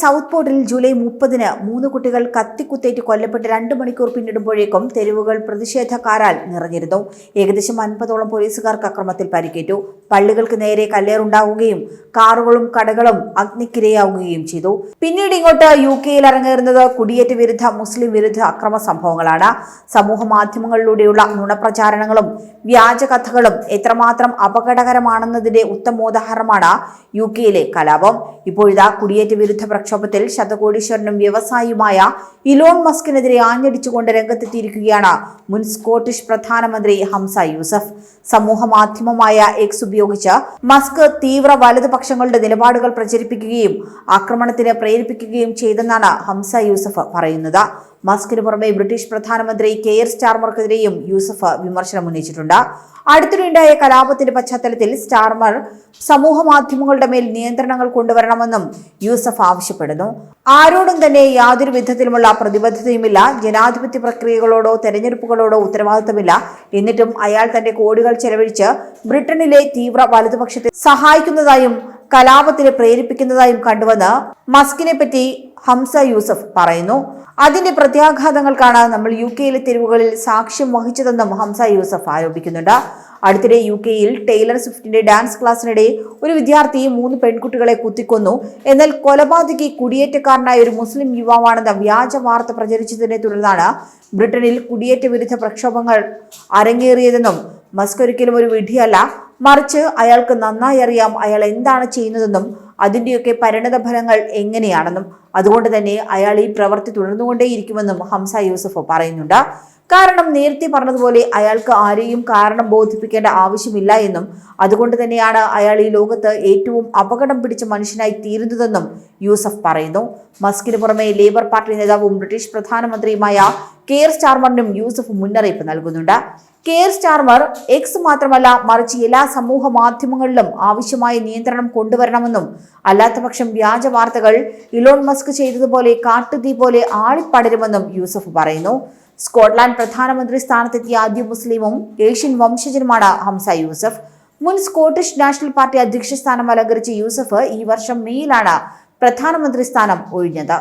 South പോർട്ടിൽ July മുപ്പതിന് മൂന്ന് കുട്ടികൾ കത്തിക്കുത്തേറ്റ് കൊല്ലപ്പെട്ട് രണ്ട് മണിക്കൂർ പിന്നിടുമ്പോഴേക്കും തെരുവുകൾ പ്രതിഷേധക്കാരാൽ നിറഞ്ഞിരുന്നു. ഏകദേശം അൻപതോളം പോലീസുകാർക്ക് അക്രമത്തിൽ പരിക്കേറ്റു. പള്ളികൾക്ക് നേരെ കല്ലേറുണ്ടാവുകയും കാറുകളും കടകളും അഗ്നിക്കിരയാവുകയും ചെയ്തു. പിന്നീട് ഇങ്ങോട്ട് യു കെയിൽ അരങ്ങേറുന്നത് കുടിയേറ്റ വിരുദ്ധ മുസ്ലിം വിരുദ്ധ അക്രമ സംഭവങ്ങളാണ്. സമൂഹ മാധ്യമങ്ങളിലൂടെയുള്ള നുണപ്രചാരണങ്ങളും വ്യാജ കഥകളും എത്രമാത്രം അപകടകരമാണെന്നതിന്റെ ഉത്തമോദാഹരണമാണ് യു കെയിലെ കലാപം. ഇപ്പോഴിതാ കുടിയേറ്റ വിരുദ്ധ പ്രക്ഷോഭത്തിൽ ശതകോടീശ്വരനും വ്യവസായിയുമായ ഇലോൺ മസ്കിനെതിരെ ആഞ്ഞടിച്ചുകൊണ്ട് രംഗത്തെത്തിയിരിക്കുകയാണ് മുൻ സ്കോട്ടിഷ് പ്രധാനമന്ത്രി ഹംസ യൂസഫ്. സമൂഹ മാധ്യമമായ എക്സ് ഉപയോഗിച്ച് മസ്ക് തീവ്ര വലതുപക്ഷങ്ങളുടെ നിലപാടുകൾ പ്രചരിപ്പിക്കുകയും ആക്രമണത്തിന് പ്രേരിപ്പിക്കുകയും ചെയ്തെന്നാണ് ഹംസ യൂസഫ് പറയുന്നത്. മസ്കിന് പുറമെ ബ്രിട്ടീഷ് പ്രധാനമന്ത്രി കെ എർ സ്റ്റാർമർക്കെതിരെയും യൂസഫ് വിമർശനം ഉന്നയിച്ചിട്ടുണ്ട്. അടുത്തിടെയുണ്ടായ കലാപത്തിന്റെ പശ്ചാത്തലത്തിൽ സ്റ്റാർമർ സമൂഹ മാധ്യമങ്ങളുടെ മേൽ നിയന്ത്രണങ്ങൾ കൊണ്ടുവരണമെന്നും യൂസഫ് ആവശ്യപ്പെടുന്നു. ആരോടും തന്നെ യാതൊരു വിധത്തിലുമുള്ള പ്രതിബദ്ധതയുമില്ല ജനാധിപത്യ പ്രക്രിയകളോടോ തെരഞ്ഞെടുപ്പുകളോടോ ഉത്തരവാദിത്തമില്ല. എന്നിട്ടും അയാൾ തന്റെ കോടികൾ ചെലവഴിച്ച് ബ്രിട്ടനിലെ തീവ്ര വലതുപക്ഷത്തെ സഹായിക്കുന്നതായും കലാപത്തിന് പ്രേരിപ്പിക്കുന്നതായും കണ്ടുവെന്ന് മസ്കിനെ പറ്റി ഹംസ യൂസഫ് പറയുന്നു. അതിന്റെ പ്രത്യാഘാതങ്ങൾക്കാണ് നമ്മൾ യു കെയിലെ തെരുവുകളിൽ സാക്ഷ്യം വഹിച്ചതെന്നും ഹംസ യൂസഫ് ആരോപിക്കുന്നുണ്ട്. അടുത്തിടെ യു കെയിൽ ടൈലർ സ്വിഫ്റ്റിന്റെ ഡാൻസ് ക്ലാസ്സിനിടെ ഒരു വിദ്യാർത്ഥി മൂന്ന് പെൺകുട്ടികളെ കുത്തിക്കൊന്നു. എന്നാൽ കൊലപാതകി കുടിയേറ്റക്കാരനായ ഒരു മുസ്ലിം യുവാവാണെന്ന വ്യാജ വാർത്ത പ്രചരിച്ചതിനെ തുടർന്നാണ് ബ്രിട്ടനിൽ കുടിയേറ്റ വിരുദ്ധ പ്രക്ഷോഭങ്ങൾ അരങ്ങേറിയതെന്നും മസ്ക് ഒരിക്കലും ഒരു വിധിയല്ല മറിച്ച് അയാൾക്ക് നന്നായി അറിയാം അയാൾ എന്താണ് ചെയ്യുന്നതെന്നും അതിന്റെയൊക്കെ പരിണത ഫലങ്ങൾ എങ്ങനെയാണെന്നും. അതുകൊണ്ട് തന്നെ അയാൾ ഈ പ്രവൃത്തി തുടർന്നുകൊണ്ടേയിരിക്കുമെന്നും ഹംസ യൂസഫ് പറയുന്നുണ്ട്. കാരണം നേരത്തെ പറഞ്ഞതുപോലെ അയാൾക്ക് ആരെയും കാരണം ബോധിപ്പിക്കേണ്ട ആവശ്യമില്ല എന്നും അതുകൊണ്ട് തന്നെയാണ് അയാൾ ഈ ലോകത്ത് ഏറ്റവും അപകടം പിടിച്ച മനുഷ്യനായി തീരുന്നതെന്നും യൂസഫ് പറയുന്നു. മസ്കിന് പുറമെ ലേബർ പാർട്ടി നേതാവും ബ്രിട്ടീഷ് പ്രധാനമന്ത്രിയുമായ കെയർ സ്റ്റാർമറിനും യൂസഫ് മുന്നറിയിപ്പ് നൽകുന്നുണ്ട്. കെയർ സ്റ്റാർമർ എക്സ് മാത്രമല്ല മറിച്ച് എല്ലാ സമൂഹ മാധ്യമങ്ങളിലും ആവശ്യമായ നിയന്ത്രണം കൊണ്ടുവരണമെന്നും അല്ലാത്തപക്ഷം വ്യാജ വാർത്തകൾ ഇലോൺ മസ്ക് ചെയ്തതുപോലെ കാട്ടുതീ പോലെ ആളിപ്പടരുമെന്നും യൂസഫ് പറയുന്നു. സ്കോട്ട്ലാൻഡ് പ്രധാനമന്ത്രി സ്ഥാനത്തെത്തിയ ആദ്യ മുസ്ലിമും ഏഷ്യൻ വംശജനുമാണ് ഹംസ യൂസഫ്. മുൻ സ്കോട്ടിഷ് നാഷണൽ പാർട്ടി അധ്യക്ഷ സ്ഥാനം അലങ്കരിച്ച യൂസഫ് ഈ വർഷം മെയ്യിലാണ് പ്രധാനമന്ത്രി സ്ഥാനം ഒഴിഞ്ഞത്.